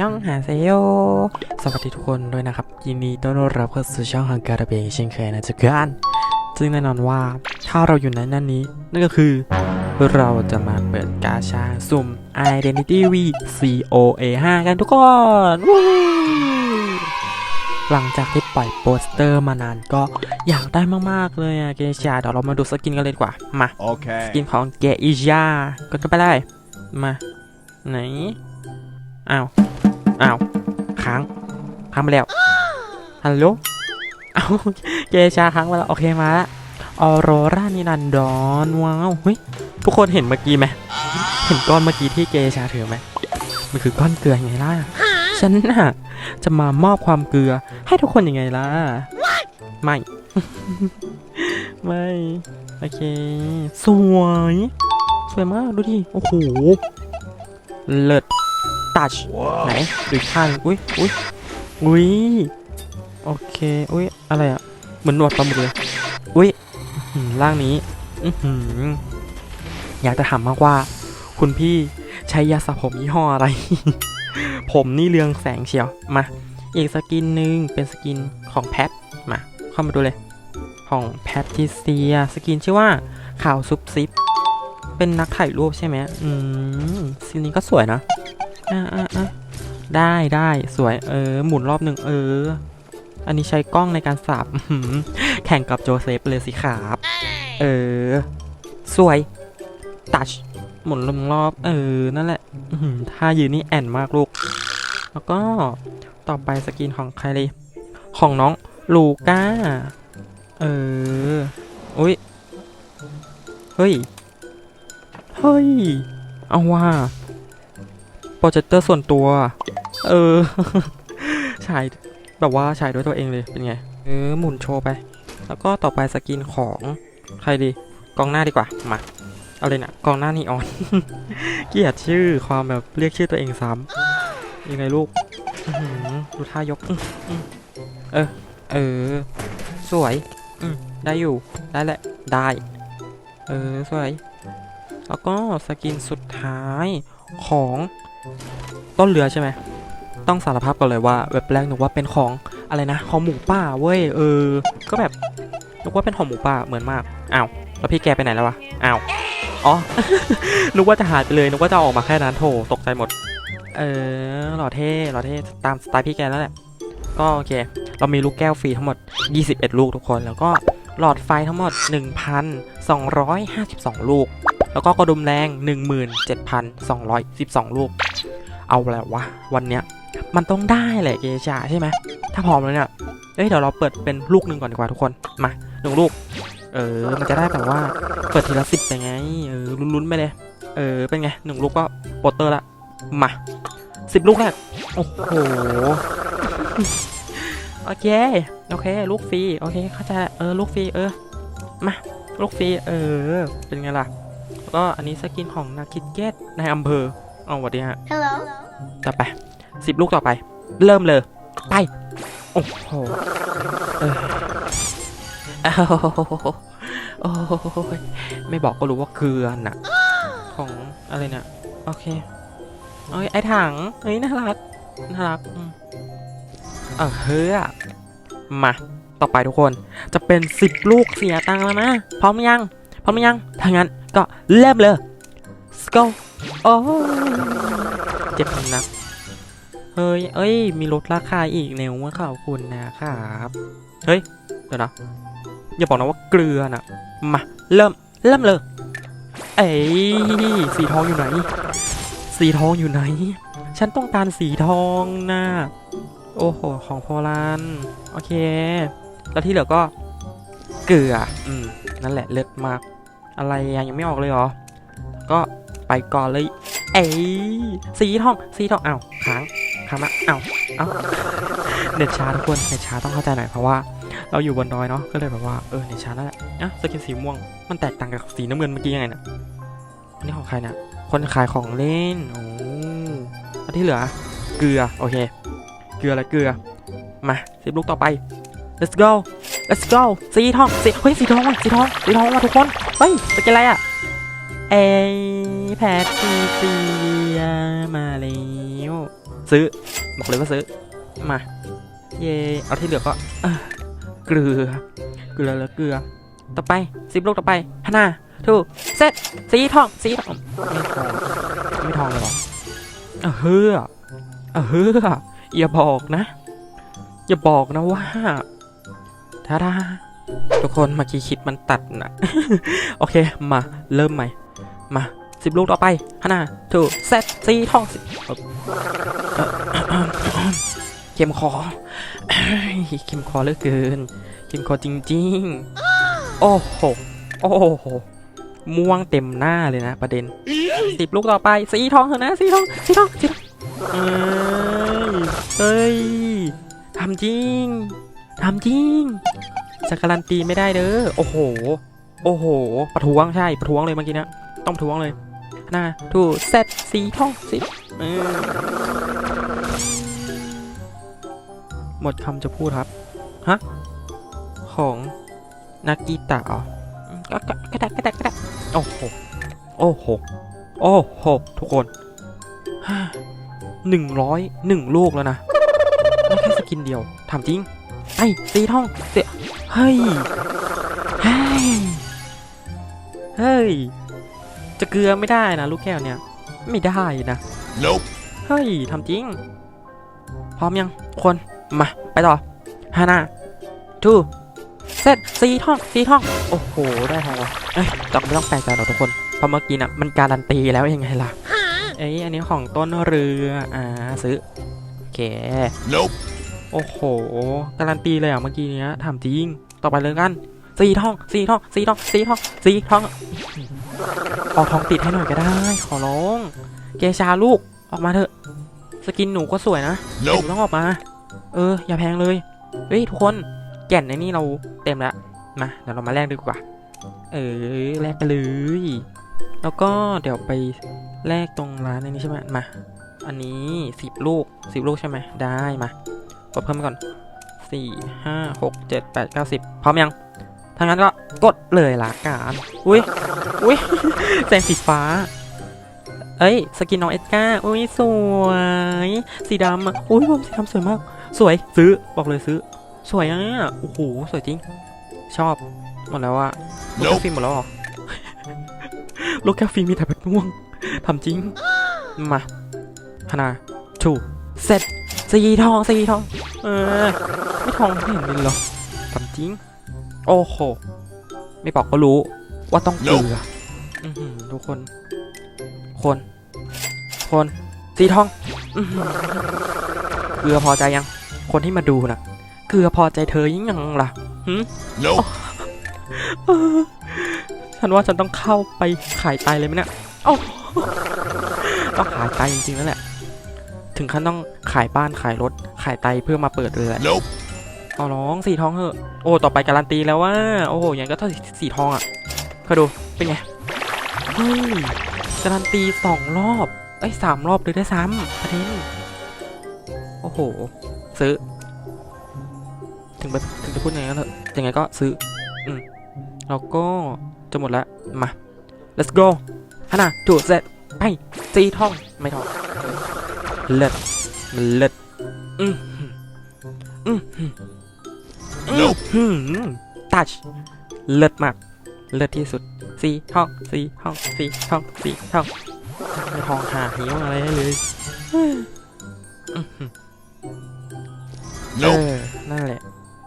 ย่องหาเซโย สวัสดีทุกคนด้วยนะครับ ยินดีต้อนรับเข้าสู่ช่องฮังการะเบงเช่นเคยนะจ๊ะกันซึ่งแน่นอนว่าถ้าเราอยู่ในนั้นนี้ นั่นก็คือเราจะมาเปิดกาชาสุ่ม Identity V COA 5กันทุกคนวู้หลังจากที่ปล่อยโปสเตอร์มานานก็อยากได้มาก ๆ เลยอะเกชาเดี๋ยวเรามาดูสกินกันเลยดีกว่า มา Okay. สกินของเกอิจาก็จะไปได้มา ไหน อ้าว อ้าวค้างค้างไปแล้วฮัลโหลเอาเกชาค้างไปแล้วโอเคมาละออโรรานินันดอนว้าวเฮ้ยทุกคนเห็นเมื่อกี้ไหมเห็นก้อนเมื่อกี้ที่เกชาถือไหมมันคือก้อนเกลือยังไงล่ะฉันน่ะจะมามอบความเกลือให้ทุกคนยังไงล่ะไม่ ไม่ โอเค สวย สวยมาก ดูดิ โอ้โห เลิศ ตัชไหนดูอีกข้างอุ้ยอุ้ยอุ้ยโอเคอุ้ยอะไรอะเหมือนหนวดปลาหมึกเลยอุ้ยอื้อหือร่างนี้อือหืออยากจะถามมากว่า คุณพี่ใช้ยาสระผมยี่ห้ออะไร ผมนี่เรืองแสงเชียว มา อีกสกินหนึ่งเป็นสกินของแพท มา เข้ามาดูเลย ของแพทริเซีย สกินชื่อว่าข่าวซุปซิป เป็นนักถ่ายรูปใช่ไหมอืมสกินนี้ก็สวยนะ อ่าอ่าอ่าได้ได้สวยเออ หมุนรอบหนึ่งเออ อันนี้ใช้กล้องในการสับอื้อหือแข่งกับโจเซฟเลยสิครับเออ สวย ตัช หมุนลงรอบ เออ นั่นแหละอื้อหือท่ายืนนี่แอนมากลูก แล้วก็ต่อไปสกินของใครเลยของน้องลูก้า เออ อุ้ย เฮ้ย เฮ้ย เอาว่า โปรเจคเตอร์ส่วนตัว เออฉายแบบว่าฉายด้วยตัวเองเลยเป็นไง เออหมุนโชว์ไป แล้วก็ต่อไปสกินของใครดีกองหน้าดีกว่า มาเอาเลยนะกองหน้านีออน เกียดชื่อความแบบเรียกชื่อตัวเองซ้ำยังไงลูกดูท่ายก เออ เออ สวย ได้อยู่ ได้แหละ ได้ เออ สวย แล้วก็สกินสุดท้ายของ ต้นเรือใช่ไหม ต้องสารภาพก่อนเลยว่าเว็บแรกนึกว่าเป็นของอะไรนะของหมูป่าเว้ยเออ ก็แบบนึกว่าเป็นของหมูป่าเหมือนมากอ้าวแล้วพี่แกไปไหนแล้ววะอ้าวอ๋อนึกว่าจะหายไปเลยนึกว่าจะออกมาแค่นั้นโถตกใจหมด เออหล่อเท่หล่อเท่ตามสไตล์พี่แกแล้วแหละก็โอเค เรามีลูกแก้วฟรีทั้งหมด 21 ลูกทุกคน แล้วก็หลอดไฟทั้งหมด 1,252 ลูก แล้วก็กระดุมแรง 17,212 ลูก เอาแล้ววะวันเนี้ยมันต้องได้แหละเกชาใช่ไหมถ้าพร้อมแล้วเนี่ยเอ้ยเดี๋ยวเราเปิดเป็นลูกหนึ่งก่อนดีกว่าทุกคนมาหนึ่งลูก เออ มันจะได้แบบว่าเปิดทีละสิบไปไงเออลุ้นๆไปเลยเออเป็นไงหนึ่งลูกก็โปสเตอร์ละมาสิบลูกแรกโอ้โหโอเคโอเค ลูกฟรีโอเคเข้าใจเออลูกฟรีเออมาลูกฟรีเออเป็นไงล่ะแล้วก็อันนี้สกินของนาคิดเกตในอำเภอ เอาสวัสดีฮะ Hello. ต่อไปสิบลูกต่อไป เริ่มเลย ไป โอ้โหเอออ้าวโอ้ยไม่บอกก็รู้ว่าเกลือน่ะ ของอะไรเนี่ย โอเคเอ้ยไอ้ถังเฮ้ยน่ารัก น่ารักอืมเออเฮ้ยมา ต่อไปทุกคน จะเป็นสิบลูกเสียตังค์แล้วนะ พร้อมยัง พร้อมยังถ้างั้นก็เริ่มเลย let's go โอ้เจ็บนัก เฮ้ย เอ้ย มีลดราคาอีกเนวมาขอบคุณนะครับ เฮ้ย เดี๋ยวนะ อย่าบอกนะว่าเกลือนะมา เริ่ม เริ่มเลย เอ้ย สีทองอยู่ไหน สีทองอยู่ไหน ฉันต้องการสีทองนะโอ้โห ของโพลัน โอเค แล้วที่เหลือก็ เกลือ อืม นั่นแหละ เลิศมาก อะไรยังไม่ออกเลยเหรอ ก็ ไปก่อนเลย เอ้ยสีทอง สีทองเอ้าค้างค้างมาอ้าวอ้าเน็ตช้าทุกคน เน็ตช้าต้องเข้าใจหน่อยเพราะว่า เราอยู่บนดอยเนาะ ก็เลยแบบว่า เออ เน็ตช้าแล้วแหละอะสกินสีม่วง มันแตกต่างกับสีน้ำเงินเมื่อกี้ยังไงนี่ยอันนี้ของใครเนี่ยคนขายของเล่น โอ้อันที่เหลือ เกลือ โอเค เกลือละเกลือ มาสิบลูกต่อไป let's go let's go สีทองสีเฮ้ยสีทองว่ะสีทองสีทองว่ะทุกคน เฮ้ยสกินอะไรอะ เอย แพทริเซียมาแล้วซื้อ บอกเลยว่าซื้อ มา เย่เอาที่เหลือก็เกลือ เกลือแล้วเกลือ ต่อไปสิบลูกต่อไปฮานาถูกเซตสีทอง สีทอง ไม่ทองไม่ทองเลยหรอเออเฮ้อเออเฮ้ออย่าบอกนะ อย่าบอกนะว่าทาดาทุกคนเมื่อกี้คิดมันตัดนะ โอเค มาเริ่มใหม่ มา สิบลูกต่อไปฮานาถูกเซตสีทองสิเข็มคอเข็มคอเหลือเกินเข็มคอจริงๆ โอ้โห โอ้โห ม่วงเต็มหน้าเลยนะประเด็นสิบลูกต่อไปสีทองเถอะนะสีทองสีทองสีทองเอ้ยเฮ้ยทำจริงทำจริงจะการันตีไม่ได้เด้อ โอ้โห โอ้โห ประท้วงใช่ ประท้วงเลยเมื่อกี้นะ ต้องประท้วงเลย น้าถูเซตสีทองสีหมดคำจะพูดครับ ฮะ ของนากีตะเหรอก็ก็ก็ได้ก็ได้ก็ได้โอ้โห โอ้โห โอ้โห ทุกคนหนึ่งร้อยหนึ่งลูกแล้วนะไม่แค่สกินเดียวถามจริง ไอ้สีทองเสียเฮ้ย เฮ้ย เฮ้ย จะเกลือไม่ได้นะลูกแก้วเนี่ย ไม่ได้นะ Nope. เฮ้ยทำจริง พร้อมยังคน มา ไปต่อฮานาทูเซตสีทองสีทอง โอ้โห ได้ทองวะเอ้ยจอกไม่ต้องแปลกใจหรอกทุกคนเพราะเมื่อกี้น่ะมันการันตีแล้วยังไงล่ะเอ้ยอันนี้ของต้นเรือ อ่า ซื้อ โอเค Nope. โอ้โห การันตีเลยอะเมื่อกี้เนี้ยถามจริง ต่อไปเลยกัน สีทองสีทองสีทองสีทองสีทองเอาทองติดให้หน่อยก็ได้ ขอร้องเกชาลูกออกมาเถอะ สกินหนูก็สวยนะหนู Nope. ต้องออกมา เออ อย่าแพงเลยเฮ้ยทุกคนแก่นในนี่เราเต็มแล้วมาเดี๋ยวเรามาแลกดีกว่า เออแลกไปเลย แล้วก็เดี๋ยวไปแลกตรงร้านในนี้ใช่ไหมมา อันนี้สิบลูกสิบลูกใช่ไหมได้มากดเพิ่มไปก่อนสี่ห้าหกเจ็ดแปดเก้าสิบพร้อมยัง ถ้างั้นก็กดเลยละกันอุ้ยอุ้ยแสงสีฟ้า เอ้ย สกินน้องเอสกาอุ้ยสวย สีดำอุ้ยผมสีดำสวยมาก สวยซื้อบอกเลยซื้อ สวยอะโอ้โหสวยจริง ชอบหมดแล้วอะโลกแก้วฟิล์มหมดแล้วหรอโลกแก้วฟิล์มมีแต่แบบม่วงทำจริง มาพนาถูเสร็จสีทองสีทอง เออ ไม่ทองไม่เห็นเลยหรอทำจริง โอ้โห ไม่บอกก็รู้ว่าต้องเกลืออื้อหือทุกคน คน คนสีทองอื้อหือเกลือพอใจยัง คนที่มาดูนะเกลือพอใจเธอยิ่งยังล่ะ Nope. เออฉันว่าฉันต้องเข้าไปขายไตเลยไหมเนี่ยโอ้ต้องขายไตจริงๆแล้วแหละ ถึงขั้นต้องขายบ้านขายรถ ขายไตเพื่อมาเปิดเลยแหละ Nope. เอร้องสีทองเหอะ โอ้ ต่อไปการันตีแล้วว่า โอ้โหย่างก็ต้องสีทองอะคอยดู เป็นไง เฮ้ย การันตีสองรอบไอ้ยสามรอบเลยได้ซ้ำประเด็นโอ้โห ซื้อ ถึงไปถึงจะพูดยังไงก็เถอะยังไงก็ซื้อ อืมแล้วก็จะหมดแล้วมา let's go ฮานาจูเสร็จไปสีทอง ไม่ทอง เลิศมันเลิศอืมอืม หืมอืม Nope. หืมตัชเลิศมาก เลิศที่สุดสีทองสีทองสีทองสีทองไม่ทองหาหิวอะไรให้เลยอืมหืมเอ Nope. อนั่นแหละ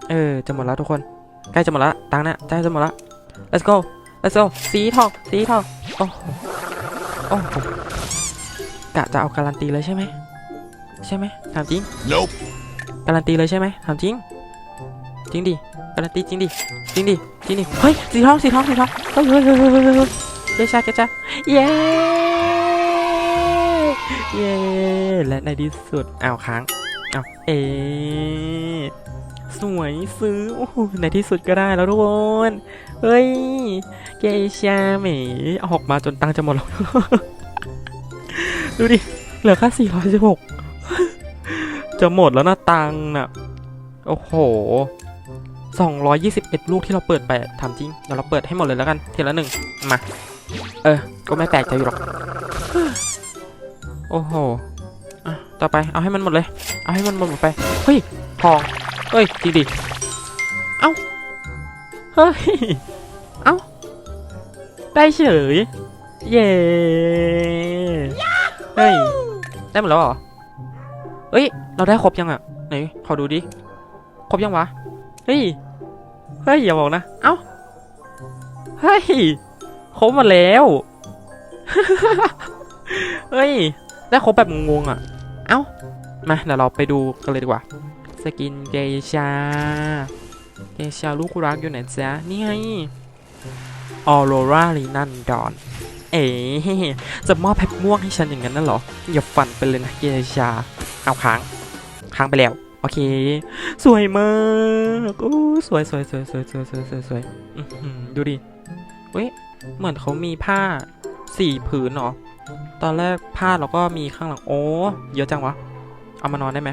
เออ จะหมดแล้วทุกคน ใกล้จะหมดแล้วตังค์นะใกล้จะหมดแล้ว let's go let's go สีทอง สีทอง โอ้โหโอ้โหกะจะเอาการันตีเลยใช่ไหม ใช่ไหมถามจริง Nope. การันตีเลยใช่ไหมถามจริง จริงดิการันตีจริงดิจริงดิจริงดิเฮ้ยสีทองสีทองสีทองเฮ้ยเฮ้ยเฮ้ยเฮ้ยเฮ้ยเฮ้ยเกชาเกชาเย้เย้และในที่สุดอ้าวค้างอ้าวเอสวยซื้อโอ้โหในที่สุดก็ได้แล้วทุกคนเฮ้ยเกชาเหมออกมาจนตังจะหมดแล้วดูดิเหลือแค่416จะหมดแล้วนะตังน่ะโอ้โห 221 ลูกที่เราเปิดไปทำจริงเดี๋ยวเราเปิดให้หมดเลยแล้วกันทีละหนึ่งมา เออ ก็ไม่แปลกใจอยู่หรอก โอ้โหอะต่อไปเอาให้มันหมดเลย เอาให้มันหมดไป เฮ้ย ทอง เฮ้ยจริงดิเอ้า เฮ้ย เอ้า ได้เฉย เย้เฮ้ย ได้หมดแล้วเหรอเฮ้ย เราได้ครบยังอะ ไหน ขอดูดิ ครบยังวะ ฮ้ย เฮ้ย อย่าบอกนะ เอ้า เฮ้ยครบมดแล้ว เฮ้ย ได้ครบแบบงงๆอะ เอ้า มาเดี๋ยวเราไปดูกันเลยดีกว่า สกินเกชา เกชาลูกรักอยู่ไหนจ๊ะ นี่ไงออโรราลีนันดอน เอ๋จะมอบแพ็คม่วงให้ฉันอย่างนั้นน่ะเหรอ อย่าฝันไปเลยนะเกชา เอาค้าง ค้างไปแล้ว โอเค สวยมากโอ้สวยสวยสวยสวยสวยสวยสวยสวยดูดิเว้ยเหมือนเขามีผ้าสี่ผืนเหรอตอนแรกผ้าเราก็มีข้างหลัง โอ้ เยอะจังวะ เอามานอนได้ไหม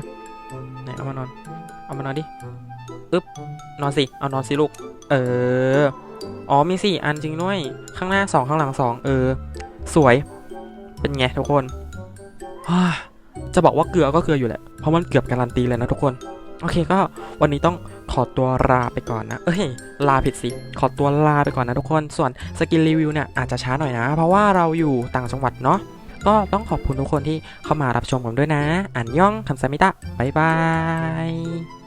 ไหนเอามานอน เอามานอนดิ อึ๊บ นอนสิ เอานอนสิลูก เออ อ๋อ มีสี่อันจริงด้วย ข้างหน้าสองข้างหลังสอง เออ สวย เป็นไงทุกคน จะบอกว่าเกลือก็เกลืออยู่แหละ เพราะมันเกือบการันตีเลยนะทุกคน โอเคก็วันนี้ต้องขอตัวลาไปก่อนนะ เอ้ย ลาผิดสิ ขอตัวลาไปก่อนนะทุกคน ส่วนสกินรีวิวเนี่ยอาจจะช้าหน่อยนะ เพราะว่าเราอยู่ต่างจังหวัดเนาะ ก็ต้องขอบคุณทุกคนที่เข้ามารับชมผมด้วยนะ อันย่องคำสมิตะ บ๊ายบาย